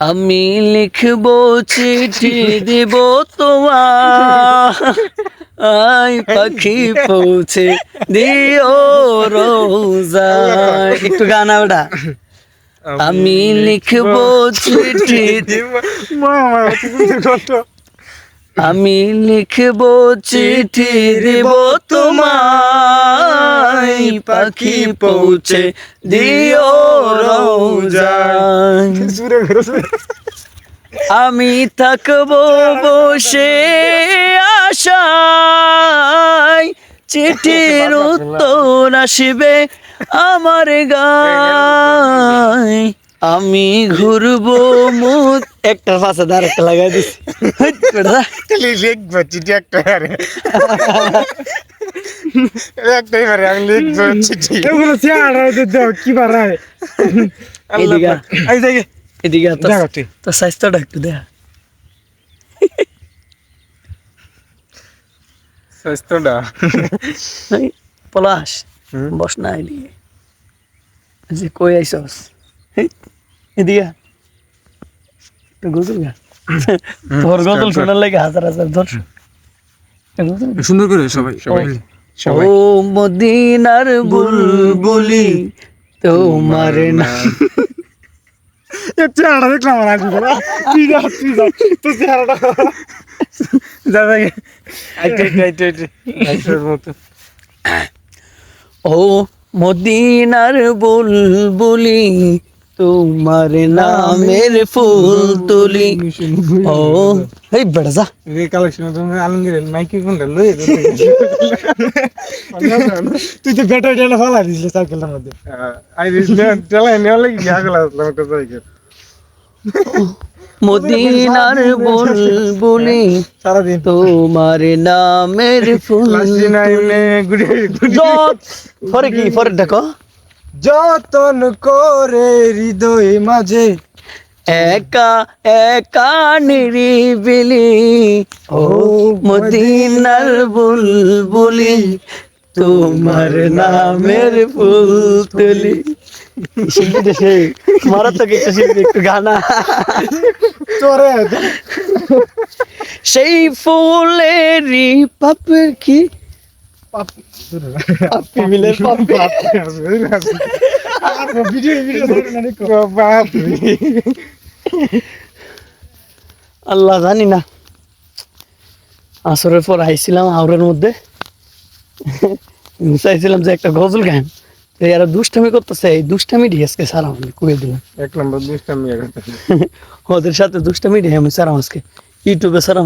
আমি লিখব চিঠি দেব তোমার। আই পাখি পৌঁছে দিও রোজায়। একটু গান ওটা। আমি লিখব চিঠি আমি লিখব চিঠি দেব তোমায় পাখি পৌঁছে দিও রোজায় আমি থাকব বসে আশায়। চিঠির উত্তর আসবে আমার গায়। আমি ঘুরবো মুখ একটা পাশে দাঁড় একটা লাগাই চিঠি একটা একটাই পারে আমি লিখব চিঠি এগুলো চেহারা দাও কি বাড়ায় এদিকে এই দেখে। এদিকে তোর স্বাস্থ্যটা একটু দেখ। স্বাস্থ্যটা। পলাশ। বস না এদিকে। যে কই আইসস এই, এদিকে আ। গা তোর গজল শোনার লাগে হাজার হাজার ধর। সুন্দর করে সবাই। সবাই। ও মদিনার বুলবুলি তোমার না চেহারা দেখলাম আগে তুই যা তুই যা তোর চেহারাটা ও মদিনার বুলবুলি তোমার নামের ফুল তুলি। ও এই বেড়া যা এই কালেকশন তুমি আলমগীর মাইকি কোনটা লই তুই তো বেটা টেনে ফেলা দিছিস সাইকেলটার মধ্যে। আই দিস নে চলে নেওয়া লাগি আগলা আসলাম একটা সাইকেল। মদিনার বুলবুলি সারাদিন। তোমার নামের ফুল পরে কি পরে দেখো। যতন করে হৃদয় মাঝে। একা একা নিরিবিলি। ও মদিনার বুলবুলি তোমার নামের ফুল তুলি দেশে মারাত্মক একটা শিল্পী একটু গানা। তোরে সেই ফুলেরই পাপের কি পাপি মিলের ভিডিও ভিডিও আল্লাহ জানি না। আসরের পর আইছিলাম আউরের মধ্যে। চাইছিলাম যে একটা গজল গান এরা দুষ্টামি করতেছে এই দুষ্টামি আজকে সারা আমি কুয়ে দিলাম। এক নম্বর দুষ্টামি ওদের সাথে দুষ্টামি দিয়ে আমি সারা আজকে। ইউটিউবে সারা